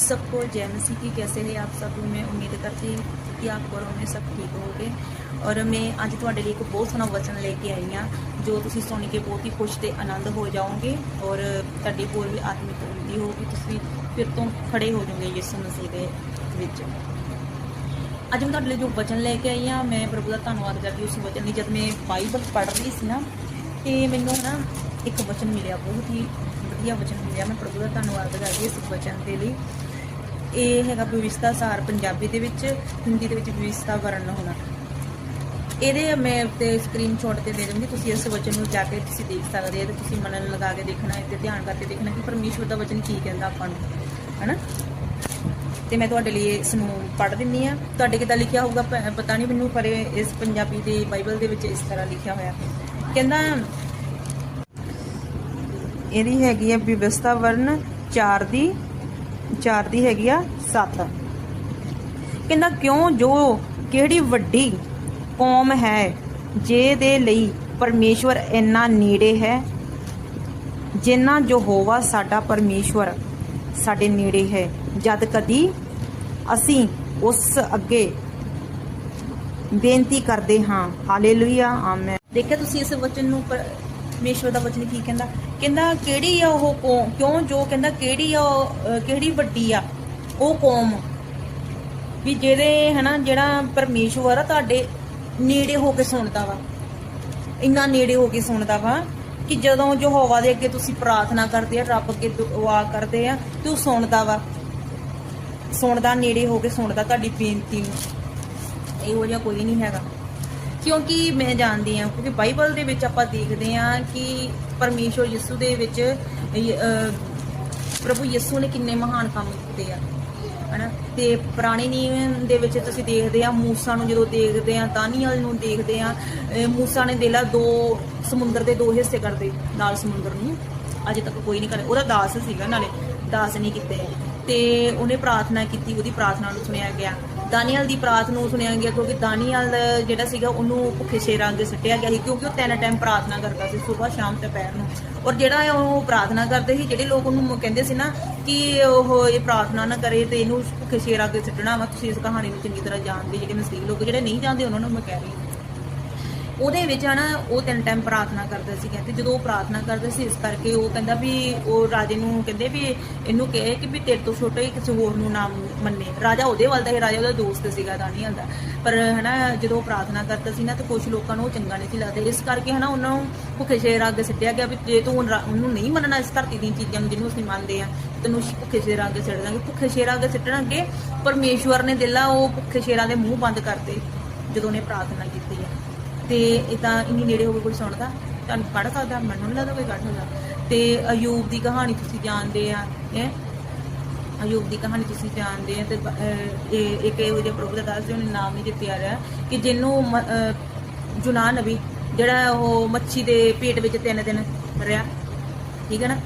सबको जय मसीह की कैसे है आप सब मैं उम्मीद करती हूँ कि आप घरों में सब ਠੀਕ ਹੋਗੇ ਔਰ ਮੈਂ ਅੱਜ ਤੁਹਾਡੇ ਲਈ ਇੱਕ ਬਹੁਤ ਸੋਹਣਾ ਵਚਨ ਲੈ ਕੇ ਆਈ ਹਾਂ ਜੋ ਤੁਸੀਂ ਸੁਣ ਕੇ ਬਹੁਤ ਹੀ ਖੁਸ਼ ਤੇ ਆਨੰਦ ਹੋ ਜਾਓਗੇ ਔਰ ਤੁਹਾਡੀ ਹੋਰ ਵੀ ਆਤਮਿਕ ਉਨਤੀ ਹੋਊਗੀ ਤੁਸੀਂ ਫਿਰ ਤੋਂ ਖੜੇ ਹੋ ਜਾਓਗੇ ਯਿਸੂ ਮਸੀਹ ਦੇ ਵਿੱਚ ਅੱਜ ਮੈਂ ਤੁਹਾਡੇ ਲਈ ਜੋ ਵਚਨ ਲੈ ਕੇ ਆਈ ਹਾਂ ਮੈਂ ਪ੍ਰਭੂ ਦਾ ਧੰਨਵਾਦ ਕਰਦੀ ਉਸ ਵਚਨ ਲਈ ਜਦ ਮੈਂ ਬਾਈਬਲ ਪੜ੍ਹ ਰਹੀ ਸੀ ਨਾ ਤੇ ਮੈਨੂੰ ਨਾ ਇੱਕ ਵਚਨ ਮਿਲਿਆ ਬਹੁਤ ਹੀ ਵਧੀਆ ਵਚਨ ਮਿਲਿਆ ਮੈਂ ਪ੍ਰਭੂ ਦਾ ਧੰਨਵਾਦ ਕਰਦੀ ਇਸ ਵਚਨ ਦੇ ਲਈ ਇਹ ਹੈਗਾ ਵਿਵਸਥਾ ਸਾਰ ਪੰਜਾਬੀ ਦੇ ਵਿੱਚ, ਹਿੰਦੀ ਦੇ ਵਿੱਚ ਵਿਵਸਥਾ ਵਰਣ ਹੋਣਾ। ਇਹਦੇ ਮੈਂ ਤੇ ਸਕਰੀਨਸ਼ਾਟ ਤੇ ਦੇ ਦੂੰਗੀ ਤੁਸੀਂ ਇਸ ਵਚਨ ਨੂੰ ਜਾ ਕੇ ਤੁਸੀਂ ਦੇਖ ਸਕਦੇ ਹੋ ਤੇ ਤੁਸੀਂ ਮਨਨ ਲਗਾ ਕੇ ਦੇਖਣਾ ਹੈ ਤੇ ਧਿਆਨ ਕਰਕੇ ਦੇਖਣਾ ਕਿ ਪਰਮੇਸ਼ਵਰ ਦਾ ਵਚਨ ਕੀ ਕਹਿੰਦਾ ਆਪਾਂ ਨੂੰ, ਹੈਨਾ? ਤੇ ਮੈਂ ਤੁਹਾਡੇ ਲਈ ਇਸ ਨੂੰ ਪੜ੍ਹ ਦਿੰਨੀ ਆ। ਤੁਹਾਡੇ ਕਿੱਦਾਂ ਲਿਖਿਆ ਹੋਊਗਾ ਪਤਾ ਨਹੀਂ ਮੈਨੂੰ, ਪਰ ਇਸ ਪੰਜਾਬੀ ਦੇ ਬਾਈਬਲ ਦੇ ਵਿੱਚ ਇਸ ਤਰ੍ਹਾਂ ਲਿਖਿਆ ਹੋਇਆ। ਕਹਿੰਦਾ, ਇਹਦੀ ਹੈਗੀ ਹੈ ਵਿਵਸਥਾ ਵਰਨ 4 ਦੀ 4 ਦੀ ਹੈਗੀ ਆ 7 ਕਹਿੰਦਾ ਕਿਉਂ ਜੋ ਕਿਹੜੀ ਵੱਡੀ ਕੌਮ ਹੈ, ਜੇ ਦੇ ਲਈ ਪਰਮੇਸ਼ਵਰ ਇੰਨਾ ਨੇੜੇ ਹੈ, ਜਿੰਨਾ ਜੋ ਹੋਵਾ ਸਾਡਾ ਪਰਮੇਸ਼ਵਰ ਸਾਡੇ ਨੇੜੇ ਹੈ। ਜਦ ਕਦੀ ਅਸੀਂ ਉਸ ਅੱਗੇ ਬੇਨਤੀ ਕਰਦੇ ਹਾਂ। Hallelujah, amen. ਦੇਖਿਆ ਤੁਸੀਂ ਇਸ ਵਚਨ ਨੂੰ, ਪਰਮੇਸ਼ਵਰ ਦਾ ਵਚਨ ਕੀ ਕਹਿੰਦਾ? ਕਹਿੰਦਾ ਕਿਹੜੀ ਆ ਉਹ ਕੌਮ? ਕਿਉਂ? ਜੋ ਕਹਿੰਦਾ ਕਿਹੜੀ ਆ ਉਹ, ਕਿਹੜੀ ਵੱਡੀ ਆ? ਉਹ ਕੌਮ। ਵੀ ਜਿਹਦੇ ਹਨਾ ਜਿਹੜਾ ਪਰਮੇਸ਼ਵਰ ਆ ਤੁਹਾਡੇ ਨੇੜੇ ਹੋ ਕੇ ਸੁਣਦਾ ਵਾ। ਇੰਨਾ ਨੇੜੇ ਹੋ ਕੇ ਸੁਣਦਾ ਵਾ ਕਿ ਜਦੋਂ ਜੋ ਹਵਾ ਦੇ ਅੱਗੇ ਤੁਸੀਂ ਪ੍ਰਾਰਥਨਾ ਕਰਦੇ ਆ ਰੱਬ ਅੱਗੇ ਦੁਆ ਕਰਦੇ ਆ ਤੇ ਉਹ ਸੁਣਦਾ ਵਾ। ਸੁਣਦਾ ਨੇੜੇ ਹੋ ਕੇ ਸੁਣਦਾ ਤੁਹਾਡੀ ਬੇਨਤੀ ਨੂੰ। ਇਹੋ ਜਿਹਾ ਕੋਈ ਨਹੀਂ ਹੈਗਾ। ਕਿਉਂਕਿ ਮੈਂ ਜਾਣਦੀ ਹਾਂ, ਕਿਉਂਕਿ ਬਾਈਬਲ ਦੇ ਵਿੱਚ ਆਪਾਂ ਦੇਖਦੇ ਹਾਂ ਕਿ ਪਰਮੇਸ਼ਵਰ ਯਿਸੂ ਦੇ ਵਿੱਚ ਪ੍ਰਭੂ ਯਿਸੂ ਨੇ ਕਿੰਨੇ ਮਹਾਨ ਕੰਮ ਕੀਤੇ ਆ, ਹਨਾ? ਤੇ ਪੁਰਾਣੇ ਨਿਯਮ ਦੇ ਵਿੱਚ ਤੁਸੀਂ ਦੇਖਦੇ ਆ ਮੂਸਾ ਨੂੰ ਜਦੋਂ ਦੇਖਦੇ ਆ ਦਾਨੀਅਲ ਨੂੰ ਦੇਖਦੇ ਆ ਮੂਸਾ ਨੇ ਦੇਲਾ ਦੋ ਸਮੁੰਦਰ ਦੇ ਦੋ ਹਿੱਸੇ ਕਰਦੇ ਨਾਲ ਸਮੁੰਦਰ ਨੂੰ। ਅਜੇ ਤੱਕ ਕੋਈ ਨਹੀਂ ਕਰੇ ਉਹਦਾ ਦਾਸ ਸੀਗਾ ਨਾਲੇ, ਦਾਸ ਨਹੀਂ ਕੀਤੇ। ਤੇ ਉਹਨੇ ਪ੍ਰਾਰਥਨਾ ਕੀਤੀ, ਉਹਦੀ ਪ੍ਰਾਰਥਨਾ ਨੂੰ ਸੁਣਿਆ ਗਿਆ। ਦਾਨੀਅਲ ਦੀ ਪ੍ਰਾਰਥਨਾ ਨੂੰ ਸੁਣਿਆ ਗਿਆ ਕਿਉਂਕਿ ਦਾਨੀਅਲ ਜਿਹੜਾ ਸੀਗਾ ਉਹਨੂੰ ਭੁੱਖੇ ਸ਼ੇਰਾਂ ਅੱਗੇ ਸੁੱਟਿਆ ਗਿਆ ਸੀ ਕਿਉਂਕਿ ਉਹ ਤਿੰਨ ਟਾਈਮ ਪ੍ਰਾਰਥਨਾ ਕਰਦਾ ਸੀ, ਸਵੇਰ, ਸ਼ਾਮ ਤੇ ਪੈਰ ਨੂੰ। ਔਰ ਜਿਹੜਾ ਉਹ ਪ੍ਰਾਰਥਨਾ ਕਰਦੇ ਸੀ, ਜਿਹੜੇ ਲੋਕ ਉਹਨੂੰ ਕਹਿੰਦੇ ਸੀ ਨਾ ਕਿ ਉਹ ਇਹ ਪ੍ਰਾਰਥਨਾ ਨਾ ਕਰੇ ਤੇ ਇਹਨੂੰ ਭੁੱਖੇ ਸ਼ੇਰਾਂ ਅੱਗੇ ਸੁੱਟਣਾ ਵਾ, ਤੁਸੀਂ ਇਸ ਕਹਾਣੀ ਨੂੰ ਚੰਗੀ ਤਰ੍ਹਾਂ ਜਾਣਦੇ ਜਿਹੜੇ ਮਸੀਹ ਲੋਕ ਜਿਹੜੇ ਨਹੀਂ ਜਾਣਦੇ ਉਹਨਾਂ ਨੂੰ ਮੈਂ ਕਹਿ ਰਹੀ ਹਾਂ। ਉਹਦੇ ਵਿੱਚ ਹਨਾ, ਉਹ ਤਿੰਨ ਟਾਈਮ ਪ੍ਰਾਰਥਨਾ ਕਰਦੇ ਸੀ ਕਹਿੰਦੇ ਜਦੋਂ ਉਹ ਪ੍ਰਾਰਥਨਾ ਕਰਦੇ ਸੀ, ਇਸ ਕਰਕੇ ਉਹ ਕਹਿੰਦਾ ਵੀ ਉਹ ਰਾਜੇ ਨੂੰ ਕਹਿੰਦੇ ਵੀ ਇਹਨੂੰ ਕਹੇ ਕਿ ਵੀ ਤੇਰੇ ਤੋਂ ਛੋਟਾ ਹੀ ਕਿਸੇ ਹੋਰ ਨੂੰ ਨਾਮ ਮੰਨੇ। ਰਾਜਾ ਉਹਦੇ ਵੱਲ ਦਾ ਹੀ ਰਾਜਾ ਉਹਦਾ ਦੋਸਤ ਸੀਗਾ ਦਾਨੀਅਲ ਦਾ ਪਰ ਹਨਾ, ਜਦੋਂ ਪ੍ਰਾਰਥਨਾ ਕਰਦਾ ਸੀ ਨਾ, ਤਾਂ ਕੁਝ ਲੋਕਾਂ ਨੂੰ ਉਹ ਚੰਗਾ ਨਹੀਂ ਸੀ ਲੱਗਦਾ। ਇਸ ਕਰਕੇ ਹਨਾ, ਉਹਨਾਂ ਨੂੰ ਭੁੱਖੇ ਸ਼ੇਰ ਅੱਗੇ ਸਿੱਟਿਆ ਗਿਆ ਵੀ ਜੇ ਤੂੰ ਉਹਨੂੰ ਨਹੀਂ ਮੰਨਣਾ ਇਸ ਧਰਤੀ ਦੀਆਂ ਚੀਜ਼ਾਂ ਨੂੰ ਜਿਹਨੂੰ ਅਸੀਂ ਮੰਨਦੇ ਆ ਤੈਨੂੰ ਭੁੱਖੇ ਸ਼ੇਰਾਂ ਅੱਗੇ ਸਿੱਟ ਦਾਂਗੇ। ਭੁੱਖੇ ਸ਼ੇਰਾਂ ਅੱਗੇ ਸਿੱਟਣ ਅੱਗੇ ਪਰਮੇਸ਼ਵਰ ਨੇ ਦਿਲਾ ਉਹ ਭੁੱਖੇ ਸ਼ੇਰਾਂ ਦੇ ਮੂੰਹ ਬੰਦ ਕਰਤੇ, ਜਦੋਂ ਉਹਨੇ ਪ੍ਰਾਰਥਨਾ ਕੀਤੀ। ਤੇ ਇਦਾਂ ਇੰਨੀ ਨੇੜੇ ਹੋ ਕੇ ਕੋਈ ਸੁਣਦਾ ਤੁਹਾਨੂੰ ਪੜ੍ਹ ਸਕਦਾ ਮੈਨੂੰ ਨਹੀਂ ਲੱਗਦਾ ਕੋਈ ਕੱਢ ਸਕਦਾ ਤੇ ਅਯੂਬ ਦੀ ਕਹਾਣੀ ਤੁਸੀਂ ਜਾਣਦੇ ਆ ਹੈ? ਅਯੂਬ ਦੀ ਕਹਾਣੀ ਤੁਸੀਂ ਜਾਣਦੇ ਆ ਤੇ ਇਹ ਇੱਕ ਇਹੋ ਜਿਹੇ ਪ੍ਰਭੂ ਦਾ ਦੱਸਦੇ ਉਹਨੇ ਨਾਮ ਨਹੀਂ ਦਿੱਤਾ ਰਿਹਾ ਕਿ ਜਿਹਨੂੰ ਮ- ਅਹ ਜੁਨਾ ਨਬੀ ਜਿਹੜਾ ਉਹ ਮੱਛੀ ਦੇ ਪੇਟ ਵਿੱਚ ਤਿੰਨ ਦਿਨ ਰਿਹਾ ਠੀਕ ਹੈ ਨਾ?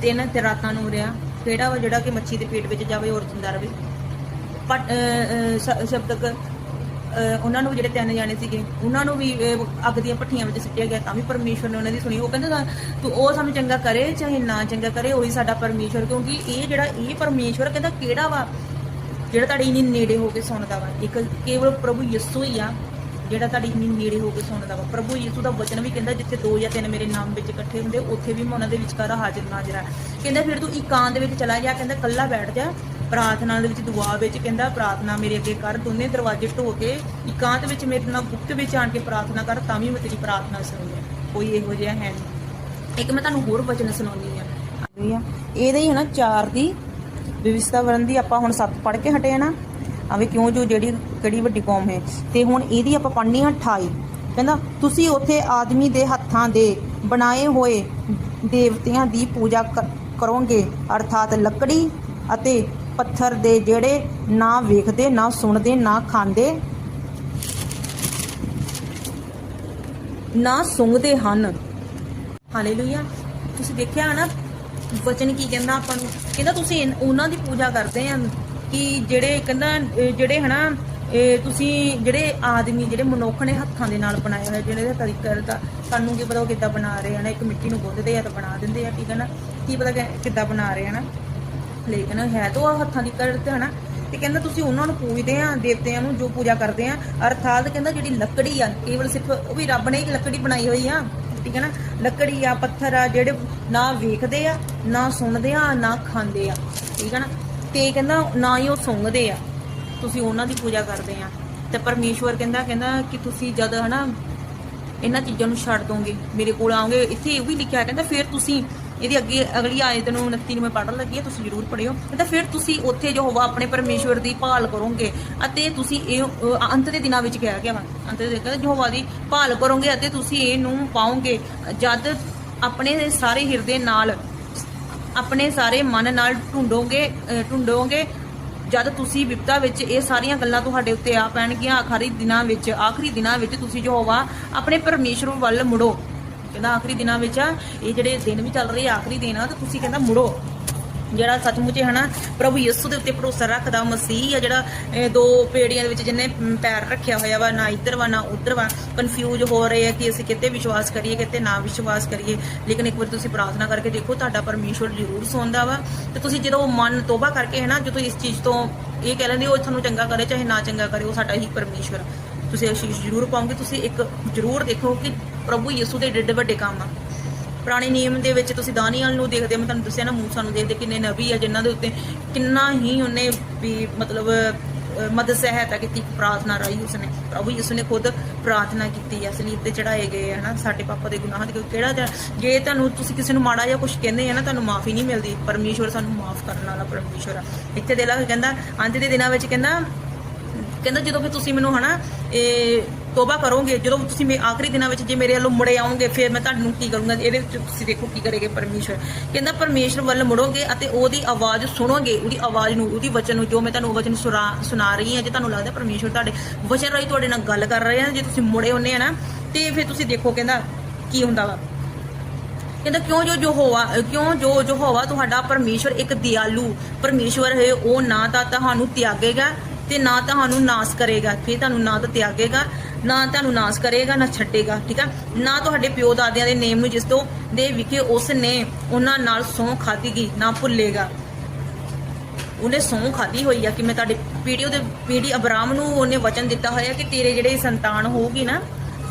ਦਿਨ ਤੇ ਰਾਤਾਂ ਨੂੰ ਰਿਹਾ ਕਿਹੜਾ ਵਾ ਜਿਹੜਾ ਕਿ ਮੱਛੀ ਦੇ ਪੇਟ ਵਿੱਚ ਜਾਵੇ ਔਰ ਜਿੰਦਾ ਰਵੇ ਪਟ ਅਹ, ਸ਼ਬਦਕ ਉਹਨਾਂ ਨੂੰ ਵੀ ਜਿਹੜੇ ਤਿੰਨ ਜਾਣੇ ਸੀਗੇ ਉਹਨਾਂ ਨੂੰ ਵੀ ਅਹ, ਅੱਗ ਦੀਆਂ ਭੱਠੀਆਂ ਵਿੱਚ ਸੁੱਟਿਆ ਗਿਆ ਤਾਂ ਵੀ ਪਰਮੇਸ਼ਵਰ ਨੇ ਉਹਨਾਂ ਦੀ ਸੁਣੀ। ਉਹ ਕਹਿੰਦਾ ਤਾਂ ਤੂੰ ਉਹ ਸਾਨੂੰ ਚੰਗਾ ਕਰੇ ਚਾਹੇ ਨਾ ਚੰਗਾ ਕਰੇ ਉਹੀ ਸਾਡਾ ਪਰਮੇਸ਼ਵਰ ਕਿਉਂਕਿ ਇਹ ਜਿਹੜਾ ਇਹ ਪਰਮੇਸ਼ਵਰ ਕਹਿੰਦਾ ਕਿਹੜਾ ਵਾ? ਜਿਹੜਾ ਤੁਹਾਡੇ ਇੰਨੀ ਨੇੜੇ ਹੋ ਕੇ ਸੁਣਦਾ ਵਾ। ਇੱਕ ਕੇਵਲ ਪ੍ਰਭੂ ਯਿਸੂ ਹੀ ਆ ਜਿਹੜਾ ਤੁਹਾਡੀ ਇੰਨੀ ਨੇੜੇ ਹੋ ਕੇ ਸੁਣਦਾ ਵਾ। ਪ੍ਰਭੂ ਯਿਸੂ ਦਾ ਵਚਨ ਵੀ ਕਹਿੰਦਾ ਜਿੱਥੇ ਦੋ ਜਾਂ ਤਿੰਨ ਮੇਰੇ ਨਾਮ ਵਿੱਚ ਇਕੱਠੇ ਹੁੰਦੇ ਉੱਥੇ ਵੀ ਮੈਂ ਉਹਨਾਂ ਦੇ ਵਿਚਕਾਰ ਹਾਜ਼ਰ ਨਾਜ਼ਰ ਆ। ਕਹਿੰਦਾ ਫਿਰ ਤੂੰ ਇਕਾਂਤ ਦੇ ਵਿੱਚ ਚਲਾ ਜਾ। ਕਹਿੰਦਾ ਇਕੱਲਾ ਬੈਠ ਜਾ। ਪ੍ਰਾਰਥਨਾ ਦੇ ਵਿੱਚ ਦੁਆ ਵਿੱਚ ਕਹਿੰਦਾ, ਪ੍ਰਾਰਥਨਾ ਮੇਰੇ ਅੱਗੇ ਕਰ। ਦੋਨੇ ਦਰਵਾਜ਼ੇ ਢੋ ਕੇ ਇਕਾਂਤ ਵਿੱਚ ਮੇਰੇ ਨਾਲ ਗੁਪਤ ਵਿੱਚ ਆਣ ਕੇ ਪ੍ਰਾਰਥਨਾ ਕਰ, ਤਾਂ ਵੀ ਮੈਂ ਤੇਰੀ ਪ੍ਰਾਰਥਨਾ ਸੁਣੂੰਗਾ ਕੋਈ ਇਹੋ ਜਿਹਾ ਹੈ ਨਹੀਂ। ਇੱਕ ਮੈਂ ਤੁਹਾਨੂੰ ਹੋਰ ਵਚਨ ਸੁਣਾਉਂਦੀ ਆ ਇਹਦੇ ਹੀ ਹੈ ਨਾ ਚਾਰ ਦੀ ਵਿਵਸਥਾ ਵਰਨ ਦੀ ਆਪਾਂ ਹੁਣ ਸੱਤ ਪੜ੍ਹ ਕੇ ਹਟੇ ਆ ਨਾ। ਆਵੇ ਕਿਉਂ ਜੋ ਜਿਹੜੀ ਕਿਹੜੀ ਵੱਡੀ ਕੌਮ ਹੈ। ਤੇ ਹੁਣ ਇਹਦੀ ਆਪਾਂ ਪੜ੍ਹਨੀ ਆ 28 ਕਹਿੰਦਾ, ਤੁਸੀਂ ਉੱਥੇ ਆਦਮੀ ਦੇ ਹੱਥਾਂ ਦੇ ਬਣਾਏ ਹੋਏ ਦੇਵਤਿਆਂ ਦੀ ਪੂਜਾ ਕਰੋਗੇ। ਅਰਥਾਤ ਲੱਕੜੀ ਅਤੇ ਪੱਥਰ ਦੇ ਜਿਹੜੇ ਨਾ ਵੇਖਦੇ, ਨਾ ਸੁਣਦੇ, ਨਾ ਖਾਂਦੇ, ਨਾ ਸੁੰਘਦੇ ਹਨ। ਹਾਲੇਲੂਇਆ ਤੁਸੀਂ ਦੇਖਿਆ ਨਾ, ਵਚਨ ਕੀ ਕਹਿੰਦਾ ਆਪਾਂ ਨੂੰ? ਕਹਿੰਦਾ ਤੁਸੀਂ ਉਹਨਾਂ ਦੀ ਪੂਜਾ ਕਰਦੇ ਆ ਕਿ ਜਿਹੜੇ ਕਹਿੰਦਾ, ਜਿਹੜੇ ਹਨਾ, ਇਹ ਤੁਸੀਂ ਜਿਹੜੇ ਆਦਮੀ, ਜਿਹੜੇ ਮਨੁੱਖ ਨੇ ਹੱਥਾਂ ਦੇ ਨਾਲ ਬਣਾਏ ਹੋਏ ਜਿਹੜੇ ਤਰੀਕਾ ਦਾ ਸਾਨੂੰ ਕੀ ਪਤਾ ਉਹ ਕਿੱਦਾਂ ਬਣਾ ਰਹੇ ਹਨ, ਇੱਕ ਮਿੱਟੀ ਨੂੰ ਗੁੰਦਦੇ ਆ ਤਾਂ ਬਣਾ ਦਿੰਦੇ ਆ, ਠੀਕ ਹੈ ਨਾ? ਕੀ ਪਤਾ ਕਿੱਦਾਂ ਬਣਾ ਰਹੇ ਹਨ? ਲੇਕਿਨ ਹੈ ਤਾਂ ਉਹ ਹੱਥਾਂ ਦੀ ਕਰਤ ਹੈ ਤੇ ਕਹਿੰਦਾ ਤੁਸੀਂ ਉਹਨਾਂ ਨੂੰ ਪੂਜਦੇ ਆ, ਦੇਵਤਿਆਂ ਨੂੰ ਜੋ ਪੂਜਾ ਕਰਦੇ ਆ, ਅਰਥਾਤ ਕਹਿੰਦਾ ਜਿਹੜੀ ਲੱਕੜੀ ਆ, ਕੇਵਲ ਸਿਰਫ ਉਹ ਵੀ ਰੱਬ ਨੇ ਇੱਕ ਲੱਕੜੀ ਬਣਾਈ ਹੋਈ ਆ, ਠੀਕ ਹੈ ਨਾ? ਲੱਕੜੀ ਆ, ਪੱਥਰ ਆ, ਜਿਹੜੇ ਨਾ ਵੇਖਦੇ ਆ, ਨਾ ਸੁਣਦੇ ਆ, ਨਾ ਖਾਂਦੇ ਆ, ਠੀਕ ਹੈ ਨਾ? ਤੇ ਕਹਿੰਦਾ ਨਾ ਹੀ ਉਹ ਸੁੰਘਦੇ ਆ, ਤੁਸੀਂ ਉਹਨਾਂ ਦੀ ਪੂਜਾ ਕਰਦੇ ਆ। ਤੇ ਪਰਮੇਸ਼ਵਰ ਕਹਿੰਦਾ ਕਹਿੰਦਾ ਕਿ ਤੁਸੀਂ ਜਦ ਹਨਾ ਇਹਨਾਂ ਚੀਜ਼ਾਂ ਨੂੰ ਛੱਡ ਦੋਗੇ ਮੇਰੇ ਕੋਲ ਆਓਗੇ ਇੱਥੇ ਇਹ ਵੀ ਲਿਖਿਆ ਕਹਿੰਦਾ ਫਿਰ ਤੁਸੀਂ ਇਹਦੀ ਅੱਗੇ ਅਗਲੀ ਆਇਤ ਨੂੰ 29 ਨੂੰ ਮੈਂ ਪੜ੍ਹਨ ਲੱਗੀ ਹਾਂ ਤੁਸੀਂ ਜ਼ਰੂਰ ਪੜ੍ਹਿਓ। ਕਹਿੰਦਾ ਫਿਰ ਤੁਸੀਂ ਉੱਥੇ ਜੋ ਹੋਵਾ ਆਪਣੇ ਪਰਮੇਸ਼ਵਰ ਦੀ ਭਾਲ ਕਰੋਗੇ ਅਤੇ ਤੁਸੀਂ ਇਹ ਅੰਤ ਦੇ ਦਿਨਾਂ ਵਿੱਚ ਕਿਹਾ ਗਿਆ ਵਾ ਅੰਤ ਦੇ ਕਹਿੰਦਾ ਯਹੋਵਾ ਦੀ ਭਾਲ ਕਰੋਗੇ ਅਤੇ ਤੁਸੀਂ ਇਹਨੂੰ ਪਾਓਗੇ। ਜਦ ਆਪਣੇ ਸਾਰੇ ਹਿਰਦੇ ਨਾਲ ਆਪਣੇ ਸਾਰੇ ਮਨ ਨਾਲ ਢੂੰਡੋਗੇ ਅ, ਢੂੰਡੋਗੇ ਜਦ ਤੁਸੀਂ ਵਿਪਤਾ ਵਿੱਚ ਇਹ ਸਾਰੀਆਂ ਗੱਲਾਂ ਤੁਹਾਡੇ ਉੱਤੇ ਆ ਪੈਣਗੀਆਂ, ਆਖਰੀ ਦਿਨਾਂ ਵਿੱਚ, ਆਖਰੀ ਦਿਨਾਂ ਵਿੱਚ ਤੁਸੀਂ ਜੋ ਹੋਵਾ ਆਪਣੇ ਪਰਮੇਸ਼ਰ ਵੱਲ ਮੁੜੋ। ਕਹਿੰਦਾ ਆਖਰੀ ਦਿਨਾਂ ਵਿੱਚ ਇਹ ਜਿਹੜੇ ਦਿਨ ਵੀ ਚੱਲ ਰਹੇ ਆਖਰੀ ਦਿਨ ਆ, ਤਾਂ ਤੁਸੀਂ ਕਹਿੰਦਾ ਮੁੜੋ। ਜਿਹੜਾ ਸੱਚਮੁੱਚ ਹੈ ਪ੍ਰਭੂ ਯਿਸੂ ਦੇ ਉੱਤੇ ਭਰੋਸਾ ਰੱਖਦਾ ਮਸੀਹ ਆ ਜਿਹੜਾ ਦੋ ਪੇੜੀਆਂ ਦੇ ਵਿੱਚ ਜਿਹਨੇ ਪੈਰ ਰੱਖਿਆ ਹੋਇਆ ਵਾ, ਨਾ ਇੱਧਰ ਵਾ, ਨਾ ਉੱਧਰ ਵਾ ਕਨਫਿਊਜ਼ ਹੋ ਰਹੇ ਆ ਕਿ ਅਸੀਂ ਕਿਤੇ ਵਿਸ਼ਵਾਸ ਕਰੀਏ, ਕਿਤੇ ਨਾ ਵਿਸ਼ਵਾਸ ਕਰੀਏ। ਲੇਕਿਨ ਇੱਕ ਵਾਰ ਤੁਸੀਂ ਪ੍ਰਾਰਥਨਾ ਕਰਕੇ ਦੇਖੋ, ਤੁਹਾਡਾ ਪਰਮੇਸ਼ਵਰ ਜ਼ਰੂਰ ਸੁਣਦਾ ਵਾ। ਤੇ ਤੁਸੀਂ ਜਦੋਂ ਮਨ ਤੋਬਾ ਕਰਕੇ ਹਨਾ, ਜਦੋਂ ਇਸ ਚੀਜ਼ ਤੋਂ ਇਹ ਕਹਿ ਲੈਂਦੇ, ਉਹ ਤੁਹਾਨੂੰ ਚੰਗਾ ਕਰੇ, ਚਾਹੇ ਨਾ ਚੰਗਾ ਕਰੇ, ਉਹ ਸਾਡਾ ਹੀ ਪਰਮੇਸ਼ਵਰ। ਤੁਸੀਂ ਅਸ਼ੀਸ਼ ਜ਼ਰੂਰ ਪਾਓਗੇ, ਤੁਸੀਂ ਇੱਕ ਜ਼ਰੂਰ ਦੇਖੋ ਕਿ ਪ੍ਰਭੂ ਯਿਸੂ ਦੇ ਏਡੇ ਵੱਡੇ ਕੰਮ ਆ। ਪੁਰਾਣੇ ਨਿਯਮ ਦੇ ਵਿੱਚ ਤੁਸੀਂ ਦਾਨੀਅਲ ਨੂੰ ਦੇਖਦੇ ਮੈਂ ਤੁਹਾਨੂੰ ਦੱਸਿਆ ਨਾ ਮੂਸਾ ਨੂੰ ਦੇਖਦੇ ਕਿੰਨੇ ਨਬੀ ਆ ਜਿਨ੍ਹਾਂ ਦੇ ਉੱਤੇ ਕਿੰਨਾ ਹੀ ਉਹਨੇ ਵੀ ਮਤਲਬ ਮਦਦ ਸਹਾਇਤਾ ਕੀਤੀ ਪ੍ਰਾਰਥਨਾ ਰਾਹੀਂ ਉਸਨੇ, ਪ੍ਰਭੂ ਯਿਸੂ ਨੇ ਖੁਦ ਪ੍ਰਾਰਥਨਾ ਕੀਤੀ ਆ ਸਲੀਬ ਤੇ ਚੜਾਏ ਗਏ ਹਨਾ, ਸਾਡੇ ਪਾਪਾ ਦੇ ਗੁਨਾਹਾਂ ਦੇ ਕਿਹੜਾ ਜੇ ਤੁਹਾਨੂੰ ਤੁਸੀਂ ਕਿਸੇ ਨੂੰ ਮਾੜਾ ਜਾਂ ਕੁਝ ਕਹਿੰਦੇ ਆ ਨਾ, ਤੁਹਾਨੂੰ ਮਾਫੀ ਨਹੀਂ ਮਿਲਦੀ, ਪਰਮੇਸ਼ਵਰ ਸਾਨੂੰ ਮਾਫ ਕਰਨ ਵਾਲਾ ਪਰਮੇਸ਼ਵਰ ਆ। ਇੱਥੇ ਦੇ ਕਹਿੰਦਾ, ਅੰਤ ਦੇ ਦਿਨਾਂ ਵਿੱਚ ਕਹਿੰਦਾ ਕਹਿੰਦਾ ਜਦੋਂ ਫਿਰ ਤੁਸੀਂ ਮੈਨੂੰ, ਹਨਾ ਇਹ ਤੋਬਾ ਕਰੋਗੇ, ਜਦੋਂ ਤੁਸੀਂ ਮੇ ਆਖਰੀ ਦਿਨਾਂ ਵਿੱਚ ਜੇ ਮੇਰੇ ਵੱਲੋਂ ਮੁੜੇ ਆਉਂਗੇ ਫਿਰ ਮੈਂ ਤੁਹਾਨੂੰ ਕੀ ਕਰੂੰਗਾ? ਇਹਦੇ ਵਿੱਚ ਤੁਸੀਂ ਦੇਖੋ ਕੀ ਕਰੇਗੇ ਪਰਮੇਸ਼ਵਰ। ਕਹਿੰਦਾ, ਪਰਮੇਸ਼ਵਰ ਵੱਲ ਮੁੜੋਗੇ ਅਤੇ ਉਹਦੀ ਆਵਾਜ਼ ਸੁਣੋਗੇ, ਉਹਦੀ ਆਵਾਜ਼ ਨੂੰ, ਉਹਦੀ ਵਚਨ ਨੂੰ, ਜੋ ਮੈਂ ਤੁਹਾਨੂੰ ਵਚਨ ਸੁਣਾ- ਰਹੀ ਹਾਂ, ਜੇ ਤੁਹਾਨੂੰ ਲੱਗਦਾ ਪਰਮੇਸ਼ਵਰ ਤੁਹਾਡੇ ਵਚਨ ਰਾਹੀਂ ਤੁਹਾਡੇ ਨਾਲ ਗੱਲ ਕਰ ਰਹੇ ਆ ਜੇ ਤੁਸੀਂ ਮੁੜੇ ਹੁੰਨੇ ਆ ਨਾ, ਤੇ ਫਿਰ ਤੁਸੀਂ ਦੇਖੋ, ਕਹਿੰਦਾ, ਕੀ ਹੁੰਦਾ ਵਾ? ਕਹਿੰਦਾ, ਕਿਉਂ ਜੋ ਜੋ ਹੋਵਾ ਕਿਉਂ ਜੋ ਜੋ ਹੋਵਾ ਤੁਹਾਡਾ ਪਰਮੇਸ਼ਵਰ ਇੱਕ ਦਿਆਲੂ, ਪਰਮੇਸ਼ਵਰ ਹੈ, ਉਹ ਨਾ ਤਾਂ ਤੁਹਾਨੂੰ ਤਿਆਗੇਗਾ ਤੇ ਨਾ ਤੁਹਾਨੂੰ ਨਾਸ ਕਰੇਗਾ। ਫਿਰ ਤੁਹਾਨੂੰ ਨਾ ਤਾਂ ਤਿਆਗੇਗਾ, ਨਾ ਤੁਹਾਨੂੰ ਨਾਸ ਕਰੇਗਾ, ਨਾ ਛੱਡੇਗਾ, ਠੀਕ ਆ? ਨਾ ਤੁਹਾਡੇ ਪਿਓ ਦਾਦਿਆਂ ਦੇ ਨੇਮ ਨੂੰ ਜਿਸ ਤੋਂ ਦੇ ਵਿਖੇ ਉਸ ਨੇ ਉਹਨਾਂ ਨਾਲ ਸਹੁੰ ਖਾਧੀ ਗਈ, ਨਾ ਭੁੱਲੇਗਾ। ਉਹਨੇ ਸਹੁੰ ਖਾਧੀ ਹੋਈ ਆ ਕਿ ਮੈਂ ਤੁਹਾਡੇ ਪੀੜੀ ਉਹਦੇ ਪੀੜੀ ਅਬਰਾਮ ਨੂੰ ਉਹਨੇ ਵਚਨ ਦਿੱਤਾ ਹੋਇਆ ਕਿ ਤੇਰੇ ਜਿਹੜੇ ਸੰਤਾਨ ਹੋਊਗੀ ਨਾ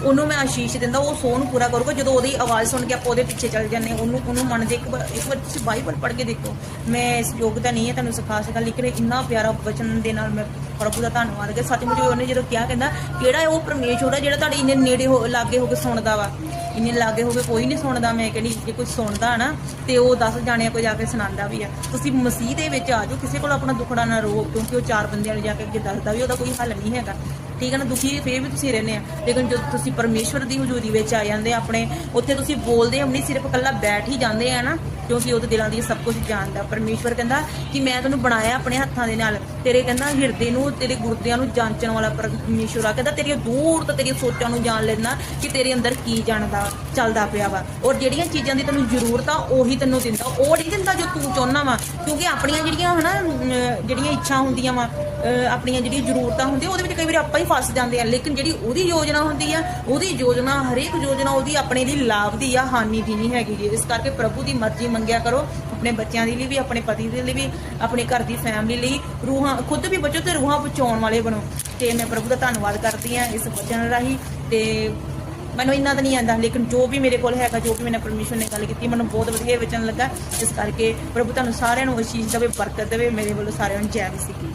ਉਹਨੂੰ ਮੈਂ ਆਸ਼ੀਸ਼ ਦਿੰਦਾ ਉਹ ਸੋਹ ਨੂੰ ਪੂਰਾ ਕਰੂਗਾ ਜਦੋਂ ਉਹਦੀ ਆਵਾਜ਼ ਸੁਣ ਕੇ ਆਪਾਂ ਉਹਦੇ ਪਿੱਛੇ ਚੱਲ ਜਾਂਦੇ ਹਾਂ, ਉਹਨੂੰ ਉਹਨੂੰ ਮੰਨਦੇ ਇੱਕ ਵਾਰ ਇੱਕ ਵਾਰ ਤੁਸੀਂ ਬਾਈਬਲ ਪੜ੍ਹ ਕੇ ਦੇਖੋ। ਮੈਂ ਇਸ ਯੋਗਤਾ ਨਹੀਂ ਹੈ ਤੁਹਾਨੂੰ ਸਿਖਾ ਸਕਾਂ ਲੇਕਿਨ ਇੰਨਾ ਪਿਆਰਾ ਵਚਨ ਦੇ ਨਾਲ ਮੈਂ ਪ੍ਰਭੂ ਦਾ ਧੰਨਵਾਦ ਕਰ ਸੱਚਮੁੱਚ ਉਹਨੇ ਜਦੋਂ ਕਿਹਾ ਕਹਿੰਦਾ ਕਿਹੜਾ ਹੈ ਉਹ ਪਰਮੇਸ਼ਵਰ ਹੈ ਜਿਹੜਾ ਤੁਹਾਡੇ ਇੰਨੇ ਨੇੜੇ ਹੋ ਲਾਗੇ ਹੋ ਕੇ ਸੁਣਦਾ ਵਾ? ਇੰਨੇ ਲਾਗੇ ਹੋ ਕੇ ਕੋਈ ਨਹੀਂ ਸੁਣਦਾ ਮੈਂ ਕਹਿੰਦੀ ਜੇ ਕੋਈ ਸੁਣਦਾ ਨਾ, ਤੇ ਉਹ 10 ਜਾਣਿਆਂ ਕੋ ਜਾ ਕੇ ਸੁਣਾਉਂਦਾ ਵੀ ਆ। ਤੁਸੀਂ ਮਸੀਹ ਦੇ ਵਿੱਚ ਆ ਜਾਓ, ਕਿਸੇ ਕੋਲ ਆਪਣਾ ਦੁੱਖੜਾ ਨਾ ਰੋ, ਕਿਉਂਕਿ ਉਹ ਚਾਰ ਬੰਦਿਆਂ ਨੂੰ ਜਾ ਕੇ ਅੱਗੇ ਦੱਸਦਾ ਵੀ ਉਹਦਾ ਕੋਈ ਹੱਲ ਨਹੀਂ ਹੈਗਾ। ਠੀਕ ਹੈ ਨਾ, ਦੁਖੀ ਫੇਰ ਵੀ ਤੁਸੀਂ ਰਹਿੰਦੇ ਆ। ਲੇਕਿਨ ਜਦੋਂ ਤੁਸੀਂ ਪਰਮੇਸ਼ਵਰ ਦੀ ਹਜ਼ੂਰੀ ਵਿੱਚ ਆ ਜਾਂਦੇ ਆਪਣੇ, ਉੱਥੇ ਤੁਸੀਂ ਬੋਲਦੇ ਹੋ ਨਹੀਂ ਸਿਰਫ ਇਕੱਲਾ ਬੈਠ ਹੀ ਜਾਂਦੇ ਆ ਨਾ। ਕਿਉਂਕਿ ਉਹਦੇ ਦਿਲਾਂ ਦੀ ਸਭ ਕੁਝ ਜਾਣਦਾ। ਪਰਮੇਸ਼ਵਰ ਕਹਿੰਦਾ ਕਿ ਮੈਂ ਤੈਨੂੰ ਬਣਾਇਆ ਆਪਣੇ ਹੱਥਾਂ ਦੇ ਨਾਲ। ਤੇਰੇ ਕਹਿੰਦਾ ਹਿਰਦੇ ਨੂੰ ਤੇਰੇ ਗੁਰਦਿਆਂ ਨੂੰ ਜਾਂਚਣ ਵਾਲਾ ਪਰਮੇਸ਼ਵਰ ਆ ਕਹਿੰਦਾ ਤੇਰੀਆਂ ਦੂਰ ਤੋਂ ਤੇਰੀਆਂ ਸੋਚਾਂ ਨੂੰ ਜਾਣ ਲੈਣਾ ਕਿ ਤੇਰੇ ਅੰਦਰ ਕੀ ਜਾਣਦਾ ਚੱਲਦਾ ਪਿਆ ਵਾ। ਔਰ ਜਿਹੜੀਆਂ ਚੀਜ਼ਾਂ ਦੀ ਤੈਨੂੰ ਜ਼ਰੂਰਤ ਆ ਉਹੀ ਤੈਨੂੰ ਦਿੰਦਾ। ਉਹ ਨਹੀਂ ਦਿੰਦਾ ਜੋ ਤੂੰ ਚਾਹੁੰਦਾ ਵਾ। ਕਿਉਂਕਿ ਆਪਣੀਆਂ ਜਿਹੜੀਆਂ ਹਨਾ ਅਮ, ਜਿਹੜੀਆਂ ਇੱਛਾ ਹੁੰਦੀਆਂ ਵਾ ਆਪਣੀਆਂ ਜਿਹੜੀਆਂ ਜ਼ਰੂਰਤਾਂ ਹੁੰਦੀਆਂ ਉਹਦੇ ਵਿੱਚ ਕਈ ਵਾਰੀ ਆਪਾਂ ਹੀ ਫਸ ਜਾਂਦੇ ਆ। ਲੇਕਿਨ ਜਿਹੜੀ ਉਹਦੀ ਯੋਜਨਾ ਹੁੰਦੀ ਆ ਉਹਦੀ ਯੋਜਨਾ ਹਰੇਕ ਯੋਜਨਾ ਉਹਦੀ ਆਪਣੇ ਲਈ ਲਾਭ ਦੀ ਆ ਹਾਨੀ ਦੀ ਨਹੀਂ ਹੈਗੀ ਗੀ। ਇਸ ਕਰਕੇ ਪ੍ਰਭੂ ਦੀ ਮਰਜ਼ੀ ਮੰਗਿਆ ਕਰੋ, ਆਪਣੇ ਬੱਚਿਆਂ ਦੇ ਲਈ ਵੀ, ਆਪਣੇ ਪਤੀ ਦੇ ਲਈ ਵੀ, ਆਪਣੇ ਘਰ ਦੀ ਫੈਮਿਲੀ ਲਈ, ਰੂਹਾਂ, ਖੁਦ ਵੀ ਬਚੋ ਤੇ ਰੂਹਾਂ ਬਚਾਉਣ ਵਾਲੇ ਬਣੋ। ਤੇ ਮੈਂ ਪ੍ਰਭੂ ਦਾ ਧੰਨਵਾਦ ਕਰਦੀ ਆ ਇਸ ਵਚਨ ਰਾਹੀਂ। ਤੇ ਮੈਨੂੰ ਇੰਨਾ ਤਾਂ ਨਹੀਂ ਆਂਦਾ ਲੇਕਿਨ ਜੋ ਵੀ ਮੇਰੇ ਕੋਲ ਹੈਗਾ, ਜੋ ਵੀ ਮੈਨੇ ਪਰਮੇਸ਼ਰ ਨੇ ਗੱਲ ਕੀਤੀ, ਮੈਨੂੰ ਬਹੁਤ ਵਧੀਆ ਵਚਨ ਲੱਗਾ। ਇਸ ਕਰਕੇ ਪ੍ਰਭੂ ਤੁਹਾਨੂੰ ਸਾਰਿਆਂ ਨੂੰ ਅਸ਼ੀਸ਼ ਦੇਵੇ ਬਰਕਤ ਦੇਵੇ, ਮੇਰੇ ਵੱਲੋਂ ਸਾਰਿਆਂ ਨੂੰ ਜੈ ਮਸੀਹ ਕੀ